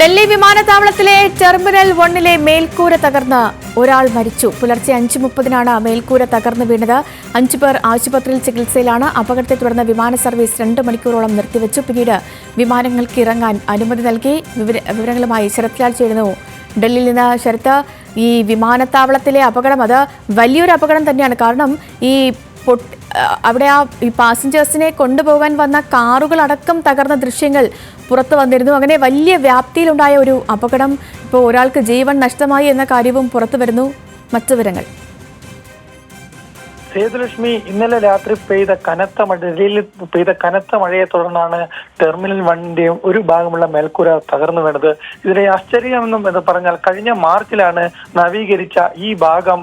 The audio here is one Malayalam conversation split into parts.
ഡൽഹി വിമാനത്താവളത്തിലെ ടെർമിനൽ വണ്ണിലെ മേൽക്കൂര തകർന്ന് ഒരാൾ മരിച്ചു. പുലർച്ചെ അഞ്ച് മുപ്പതിനാണ് മേൽക്കൂര തകർന്നു വീണത്. അഞ്ചു പേർ ആശുപത്രിയിൽ ചികിത്സയിലാണ്. അപകടത്തെ തുടർന്ന് വിമാന സർവീസ് രണ്ട് മണിക്കൂറോളം നിർത്തിവെച്ചു. പിന്നീട് വിമാനങ്ങൾക്ക് ഇറങ്ങാൻ അനുമതി നൽകി. വിവര- വിവരങ്ങളുമായി ശരത്ലാൽ ചേരുന്നു. ഡൽഹിയിൽ നിന്ന് ശരത്ത് ഈ വിമാനത്താവളത്തിലെ അപകടം അത് വലിയൊരു അപകടം തന്നെയാണ്. കാരണം ഈ അവിടെ ആ ഈ പാസഞ്ചേഴ്സിനെ കൊണ്ടുപോകാൻ വന്ന കാറുകളടക്കം തകർന്ന ദൃശ്യങ്ങൾ പുറത്തു വന്നിരുന്നു. അങ്ങനെ വലിയ വ്യാപ്തിയിലുണ്ടായ ഒരു അപകടം ഇപ്പോൾ ഒരാൾക്ക് ജീവൻ നഷ്ടമായി എന്ന കാര്യവും പുറത്തു വരുന്നു. മറ്റു വിവരങ്ങൾ. സേതുലക്ഷ്മി ഇന്നലെ രാത്രി പെയ്ത കനത്ത മഴ ഡൽഹിയിൽ പെയ്ത കനത്ത മഴയെ തുടർന്നാണ് ടെർമിനൽ വണ്ണിന്റെ ഒരു ഭാഗമുള്ള മേൽക്കൂര തകർന്നു വീണത്. ഇതിലെ ആശ്ചര്യമെന്നും എന്ന് പറഞ്ഞാൽ കഴിഞ്ഞ മാർച്ചിലാണ് നവീകരിച്ച ഈ ഭാഗം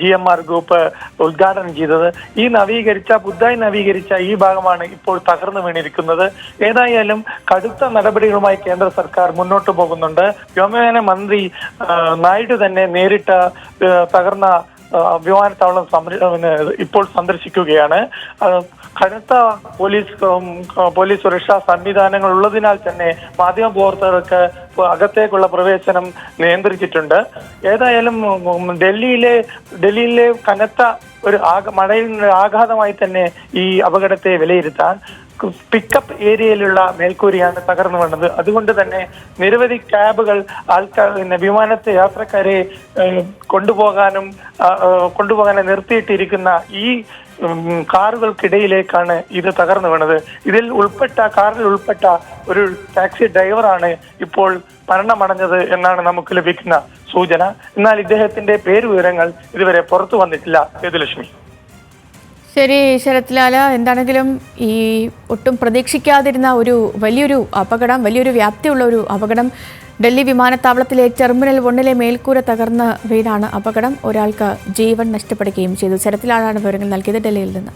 ജി എം ആർ ഗ്രൂപ്പ് ഉദ്ഘാടനം ചെയ്തത്. ഈ നവീകരിച്ച പുതുതായി നവീകരിച്ച ഈ ഭാഗമാണ് ഇപ്പോൾ തകർന്നു വീണിരിക്കുന്നത്. ഏതായാലും കടുത്ത നടപടികളുമായി കേന്ദ്ര സർക്കാർ മുന്നോട്ട് പോകുന്നുണ്ട്. വ്യോമയാന മന്ത്രി നായിഡു തന്നെ നേരിട്ട് തകർന്ന വിമാനത്താവളം ഇപ്പോൾ സന്ദർശിക്കുകയാണ്. കനത്ത പോലീസ് പോലീസ് സുരക്ഷാ സംവിധാനങ്ങൾ ഉള്ളതിനാൽ തന്നെ മാധ്യമപ്രവർത്തകർക്ക് അകത്തേക്കുള്ള പ്രവേശനം നിയന്ത്രിച്ചിട്ടുണ്ട്. ഏതായാലും ഡൽഹിയിലെ ഡൽഹിയിലെ കനത്ത ഒരു ആഘ മഴയിൽ ആഘാതമായി തന്നെ ഈ അപകടത്തെ വിലയിരുത്താൻ പിക്കപ്പ് ഏരിയയിലുള്ള മേൽക്കൂരിയാണ് തകർന്നു വീണത്. അതുകൊണ്ട് തന്നെ നിരവധി ക്യാബുകൾ ആൾക്കാർ പിന്നെ വിമാനത്തെ യാത്രക്കാരെ കൊണ്ടുപോകാനും കൊണ്ടുപോകാനും നിർത്തിയിട്ടിരിക്കുന്ന ഈ കാറുകൾക്കിടയിലേക്കാണ് ഇത് തകർന്നു വീണത്. ഇതിൽ ഉൾപ്പെട്ട കാറിൽ ഉൾപ്പെട്ട ഒരു ടാക്സി ഡ്രൈവറാണ് ഇപ്പോൾ മരണമടഞ്ഞത് എന്നാണ് നമുക്ക് ലഭിക്കുന്ന സൂചന. എന്നാൽ ഇദ്ദേഹത്തിന്റെ പേര് വിവരങ്ങൾ ഇതുവരെ പുറത്തു വന്നിട്ടില്ല സേതുലക്ഷ്മി ശരി ശരത്ലാല. എന്താണെങ്കിലും ഈ ഒട്ടും പ്രതീക്ഷിക്കാതിരുന്ന ഒരു വലിയൊരു അപകടം വലിയൊരു വ്യാപ്തിയുള്ള ഒരു അപകടം ഡൽഹി വിമാനത്താവളത്തിലെ ടെർമിനൽ ഒന്നിലെ മേൽക്കൂര തകർന്ന് വീടാണ് അപകടം. ഒരാൾക്ക് ജീവൻ നഷ്ടപ്പെടുകയും ചെയ്തു. ശരത്ലാലാണ് വിവരങ്ങൾ നൽകിയത് ഡൽഹിയിൽ നിന്ന്.